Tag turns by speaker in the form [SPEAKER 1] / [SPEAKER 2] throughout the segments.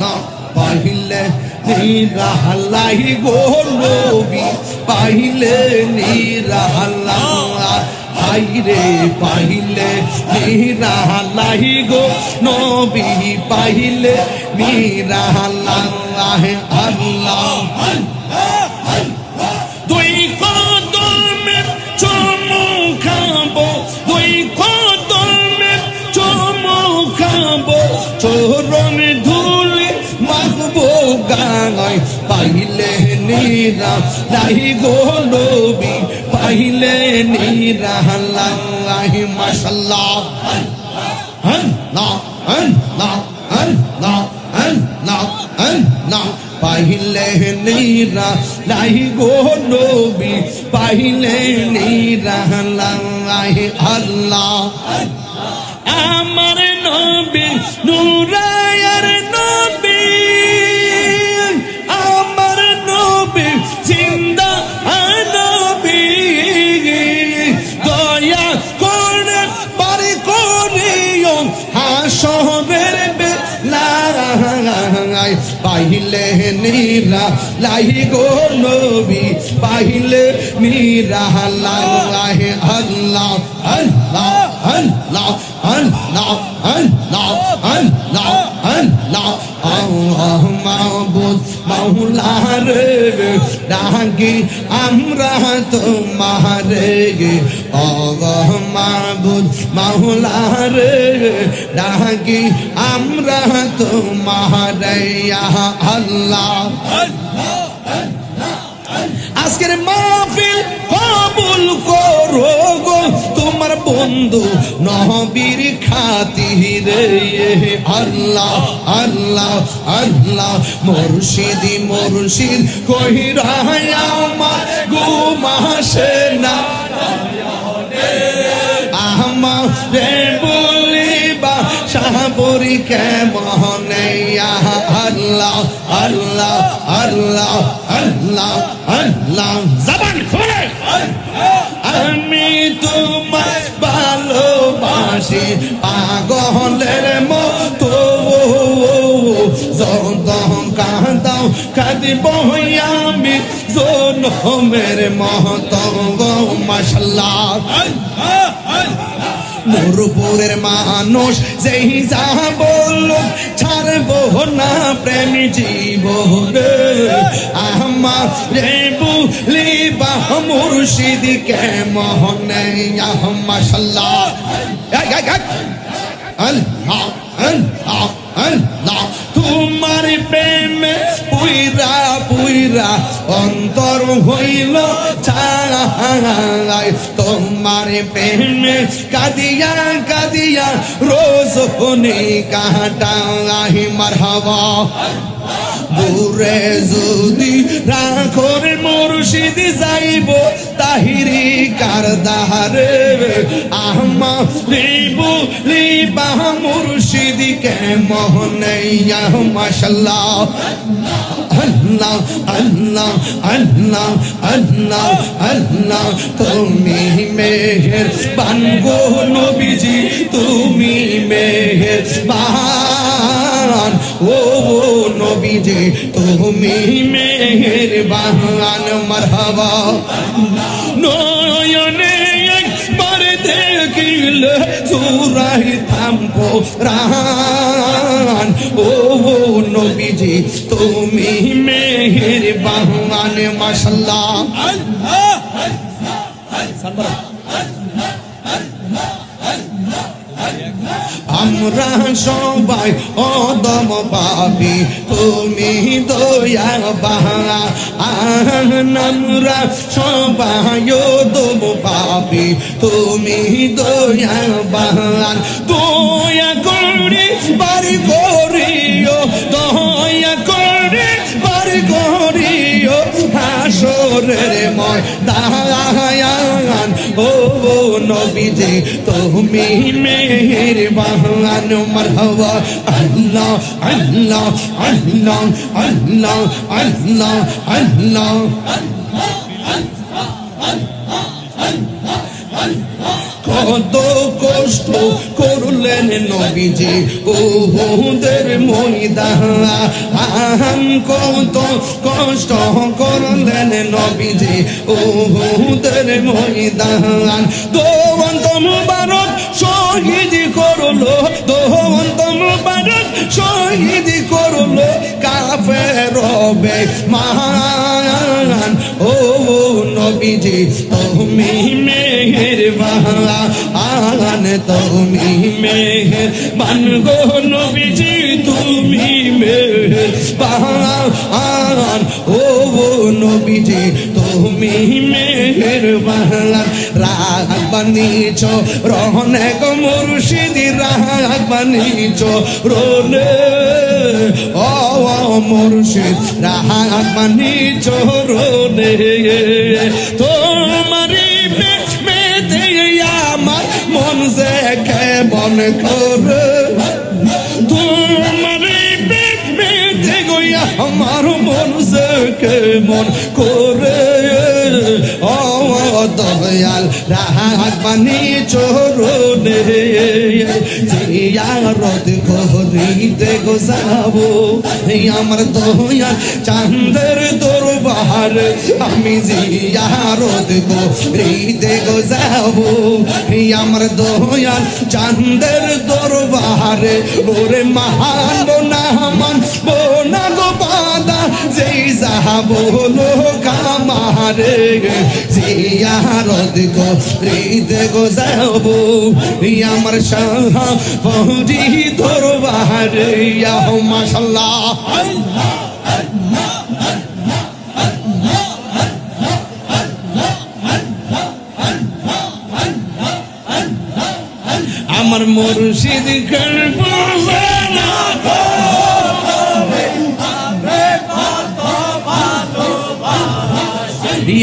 [SPEAKER 1] না পাহিলে নিরাহালাই গো নবী পাহিলে নিরাহালা হাইরে পাহিলে নিরাহালাই গো নবী, পাহিলে নিরাহালা হে আল্লাহ পাইলে নিরা, নাই গো পাইলে নিরা। আল্লাহ, মাশাল্লাহ। হন না হন না হন না হন আল্লাহ। আমার নবী নুরায়ার পাইলে নীরা লাহি গো নবী পাহিলে নীরা লাহ আল্লাহ আল্লাহ আল্লাহ আল্লাহ আল্লাহ আল্লাহ আল্লাহ। আল্লাহ মাহবুদ মাওলার ডাকি আমরা তোমার অগহ মাহবুদ মাওলার ডাকি আমরা তোমার আল্লাহ। আজকের মাহফিল কবুল করো গো। তোমার বন্ধু নহবীর খাতিরে আল্লাহ আল্লাহ আল্লাহ, মুর্শিদি, মুর্শিদ কহিরা আমার গুমাসে না। আমারে বলিবা সাবরি কেমনে আল্লাহ আল্লাহ আল্লাহ আল্লাহ আল্লাহ। জবান খুলে। আমি তোমার ভালোবাসি, পাগলের মতো। যদম কাঁদাও, কাঁদিব আমি। জনমের মহত মশাল্লাহ। মুরপুরের মানুষ যেই যা বলল ছাড়বো না, প্রেম জীবন। আমার রে বুলিবা মুর্শিদ কে মোহনে তোমার প্রেমে পুইরা পুইরা অন্তর হইল ছাড়াই তোমার প্রেমে কাদিয়া কাদিয়া রোজ হনি কাটাই মারহাবা। দূরে যদি রাখর মুর্শিদ যাইব, তাহিরি কারদারে আহমা লিবু লিবা মুর্শিদ কে মোহনাইয়া মাশাল্লাহ। আল্লাহ আল্লাহ আল্লাহ আল্লাহ আল্লাহ তুমি মেহের বানগো নবীজি, তুমি মেহের বান ও নবীজি, তুমি মেহের বান মারহাবা। নয়নে দিল জুরাই থামবো রান। ও নবীজি তুমি মেহের বাহমান মাসাল্লাহ আল্লাহ আল্লাহ আল্লাহ। আমরা সবাই অদম পাবি তুমি দয়া বাহা আমরা সবাই অদম পাবি তুমি দয়া বাহা দয়া করে বাড়ি হাসরের মন দাহায়ান। ও নবীজি, তুমি মেহের বাহান, মারহাবা। আল্লাহ আল্লাহ আল্লাহ আল্লাহ আল্লাহ আল্লাহ। কত কষ্ট করলেন নবীজি ওহুদের ময়দান। কত কষ্ট করলেন নবীজি ওহুদের ময়দান। দোবন্ত মুবারক শহীদ করল দোবন্ত মুবারক শহীদ করল কাফের রবে মান ও নবীজি, তুমি মেহের বাহান তুমি মেহের। বান গো নবীজি, তুমি মেহের। বাহান ও নবীজি, তুমি মেহের। বাহান রাগ বানিছ রহনে গো মুর্শিদি, রাগ বানিছ রোনে ও মুর্শিদ, রাগ বানিছ রোনে তোমারি কেমন করে। তোমার আমার মন সে কেমন করে দয়াল, রাহাত বানি চোরনে জিয়ারত করিতে গো যাব আমার দয়াল, চাঁদের দরবার আমি জিয়ারত করিতে গো যাব আমার দয়াল, চাঁদের দরবার ওরে মহান না মানবো না গো বাদা যেই যাব লোক আমারে জিয়ারত করিতে গো যাব আমার শাহ পৌরি দরবার ইয়া মাশাল্লাহ। আমার মুর্শিদ করব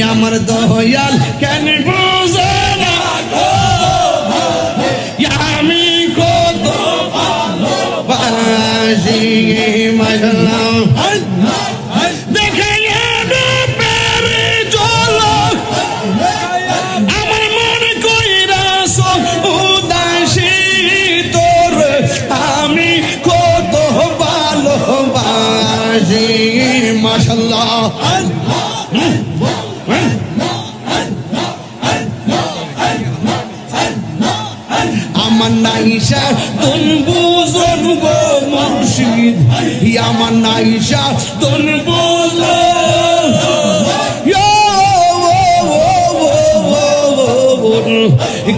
[SPEAKER 1] আমার দয়াল কেন বুঝে না আমি কত ভালোবাসি মজলা নাইশা তুন বুঝন গো মুর্শিদ। আমার নাইশা তুন বুঝন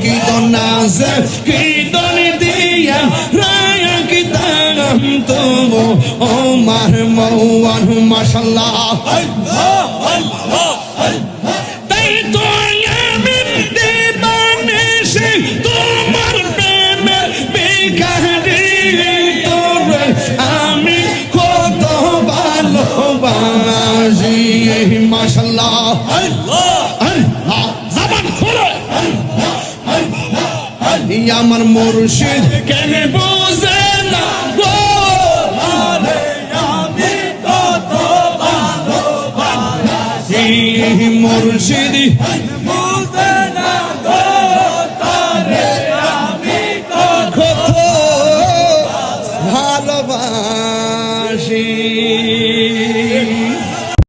[SPEAKER 1] কি দন কি দন দিয়া, রায়া কি তাম তো ও মার মৌয়ান, মাশাল্লাহ। তাই ভালোবাসি মাশাল্লাহ আল্লাহ। জামান খুলে। আমার মুর্শিদ কেন বুঝে না গো।